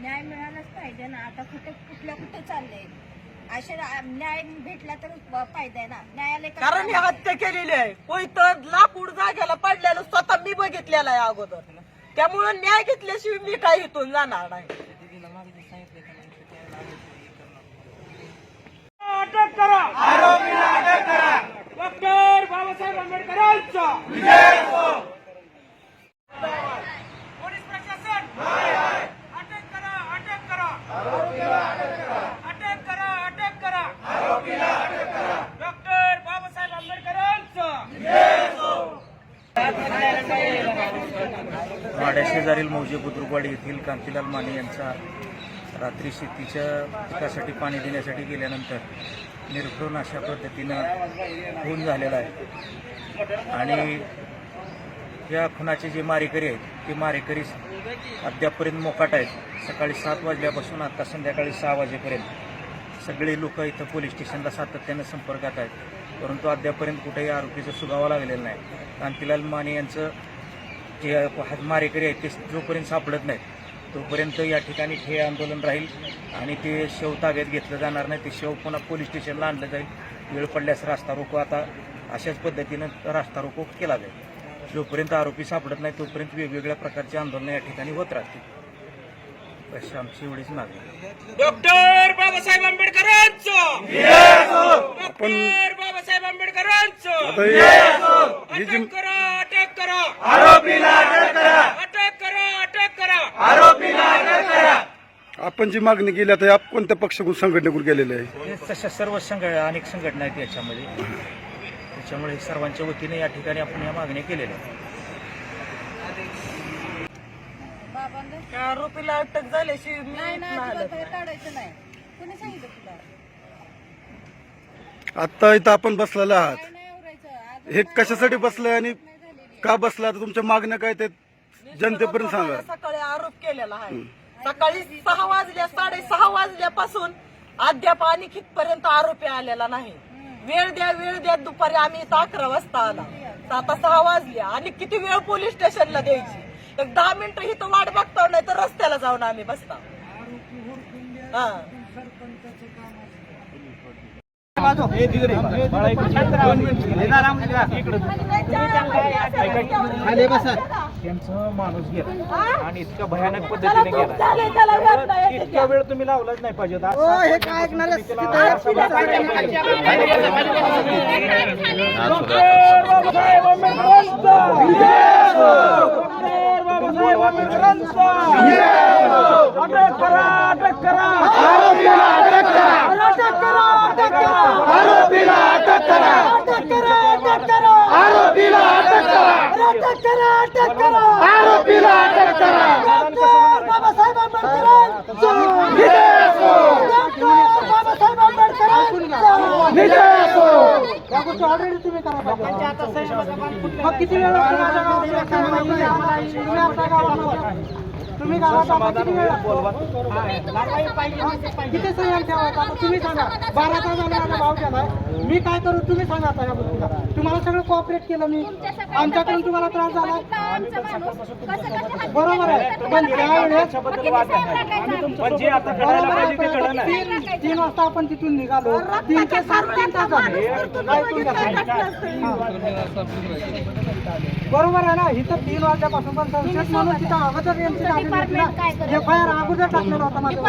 न्याय मिळालाच पाहिजे ना. आता कुठे कुठल्या कुठे चाललंय? असे रा- न्याय भेटला तर फायदा आहे ना. न्यायालय का कारण ही हत्या केलेली आहे. होय तर लाकूड जाग्याला पडलेलं स्वतः मी बघितलेलं आहे अगोदर. त्यामुळे न्याय घेतल्याशिवाय मी काही इथून जाणार नाही. अटक करा. डॉक्टर बाबासाहेब आंबेडकरांचा पोलीस प्रशासन अटक करा अटक करा अटक करा अटक करा डॉक्टर बाबासाहेब आंबेडकरांचा वाड्या शेजारील मौजे बुद्रुकवाडी येथील कांतीलाल माने यांचा रात्री शेतीच्या पिकासाठी पाणी देण्यासाठी गेल्यानंतर निर्घृण अशा पद्धतीनं खून झालेला आहे. आणि या खुनाचे जे मारेकरी आहेत ते मारेकरी अद्यापपर्यंत मोकाट आहेत. सकाळी सात वाजल्यापासून आता संध्याकाळी सहा वाजेपर्यंत सगळे लोक इथं पोलीस स्टेशनला सातत्यानं संपर्कात आहेत. परंतु अद्यापपर्यंत कुठेही आरोपीचा सुगावा लागलेला नाही. कांतीलाल माने यांचं जे हात मारेकरी आहेत ते जोपर्यंत सापडत नाहीत तोपर्यंत या ठिकाणी ठे आंदोलन राहील आणि ते शव ताब्यात घेतलं जाणार नाही ते शव पुन्हा पोलीस स्टेशनला आणलं जाईल. वेळ पडल्यास रास्ता रोको आता. अशाच पद्धतीनं रास्ता रोको केला जाईल. जोपर्यंत आरोपी सापडत नाही तोपर्यंत वेगवेगळ्या प्रकारचे आंदोलनं या ठिकाणी होत राहतील. अशी आमची एवढीच मागणी. डॉक्टर बाबासाहेब आंबेडकरांचा! डॉक्टर बाबासाहेब आंबेडकरांचा! अटक करा अटक करा. आरोपीला अटक करा अटक करा. अटक करा. आपण जी मागणी केली आता आप कोणत्या पक्षाकडून संघटनेकडून केलेली आहे? हे तशा सर्व संघ अनेक संघटना आहेत याच्यामध्ये. त्याच्यामुळे सर्वांच्या वतीने या ठिकाणी आपण या मागण्या केलेल्या आहेत. बाबांना त्या आरोपीला अटक झाल्याशिवाय मी नाही इथनं नाही हलत अजिबात नाही. हे काढायचं नाही. कोणी सांगितलं तुला? आता इथं आपण बसलेला आहात. काय नाही आवरायचं. आज हे कशासाठी बसलंय आणि का बसला? आता तुमच्या मागण्या काय ते जनतेपर्यंत सांगा. सकाळी आरोप केलेला आहे. सकाळी सहा वाजल्या साडेसहा वाजल्यापासून अद्याप आणि कितपर्यंत आरोपी आलेला नाही. वेळ द्या वेळ द्या दुपारी आम्ही इथं अकरा वाजता आला. तर आता सहा वाजल्या. आणि किती वेळ पोलीस स्टेशनला द्यायची? एक दहा मिनिटं इथं वाट बघतो नाही तर रस्त्याला जाऊन आम्ही बसता. हा. त्यांचं माणूस गेला. आणि इतक्या भयानक पद्धतीने गेला. इतक्या वेळ तुम्ही लावलाच नाही पाहिजे. अटक करा अटक करा अटक करा अटक करा अटक करा आरोपीला अटक करा आरोपीला अटक करा अटक करा अटक करा आरोपीला अटक करा बाबासाहेब आंबेडकर ऑलरेडी तुम्ही करा मग किती वेळ तुम्ही गावात आता किती वेळ लागतो? किती संयम ठेवायचा आता तुम्ही सांगा. बारा तास झाले माझा भाव केलाय मी काय करू तुम्ही सांगा आता या गोष्टीला. तुम्हाला सगळं कॉपरेट केलं मी. आमच्याकडून तुम्हाला त्रास झाला. बरोबर आहे? पण त्यावेळेस पण जे आता पाहिजे ते. नाही. तीन तीन वाजता आपण तिथून निघालो. तीन ते सात तीन तास झाले. ऐकून घ्या. हा. बरोबर आहे ना? इथं तीन वाजल्यापासून पण संशयित म्हणून तिथं अगोदर एफ आय आर अगोदर टाकलेला होता माझ्या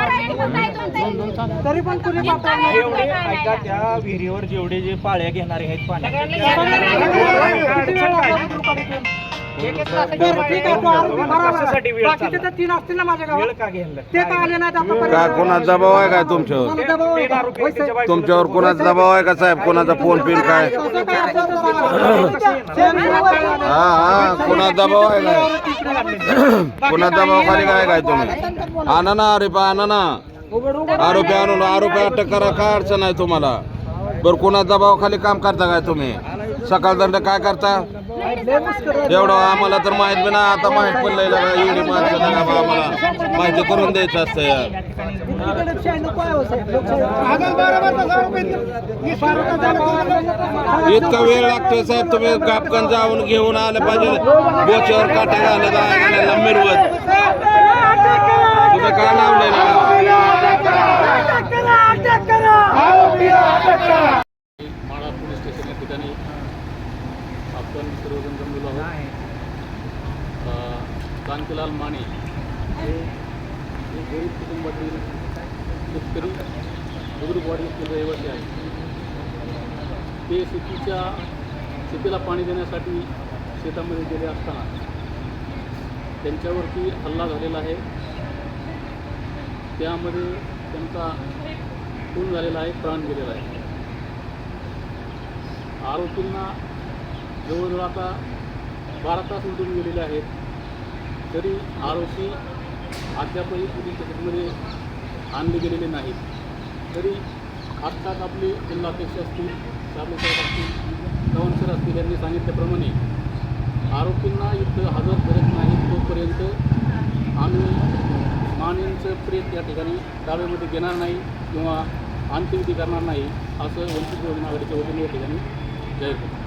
तरी पण एवढे ऐका त्या विहिरीवर जेवढे जे पाळ्या घेणारे आहेत तीन असतील ना माझ्या गावात. ते का आले? का कोणाचा दबाव आहे काय तुमच्यावर? दबाव. तुमच्यावर कोणाचा दबाव आहे का साहेब? कोणाचा फोन पिन काय? हा हा कोणाचा दबाव आहे काय कोणा दबावाखाली काय काय तुम्ही? आणा ना अरे पा आणा ना. आरोपी आणून आरोपी अटक करा काय अडचण आहे तुम्हाला? बरं कोणा दबावाखाली काम करता काय तुम्ही? सकाळ दंड काय करता? एवढं आम्हाला तर माहीत बी ना आता माहीत पडलंय लगा एवढी माणसं लगा बा आम्हाला. माहिती करून द्यायचं असतं यार. इतका वेळ लागतोय साहेब तुम्ही कापकन जाऊन घेऊन आलं पाहिजे. बोच्यावर काटा घालत मिरवत. कांतीलाल माने हे गरीब कुटुंबातील शेतकरी बुद्रुकवाडी रहिवासी आहेत. ते शेतीच्या शेतीला पाणी देण्यासाठी शेतामध्ये गेले असताना त्यांच्यावरती हल्ला झालेला आहे. त्यामध्ये त्यांचा खून झालेला आहे प्राण गेलेला आहे. आरोपींना जवळजवळ आता बारा तास उलटून गेलेले आहेत. तरी आरोपी अद्यापही पोलीस स्टेशनमध्ये आणले गेलेले नाहीत तरी आत्ताच आपले जिल्हाध्यक्ष असतील साहेब असतील चव्हाणसर असतील यांनी सांगितल्याप्रमाणे आरोपींना इथं हजर करत नाही तोपर्यंत आम्ही मानेंचं प्रेत या ठिकाणी दाव्यामध्ये घेणार नाही किंवा अंत्यविधी करणार नाही असं वंचित बहुजन आघाडीच्या वतीने या ठिकाणी जाहीर करतो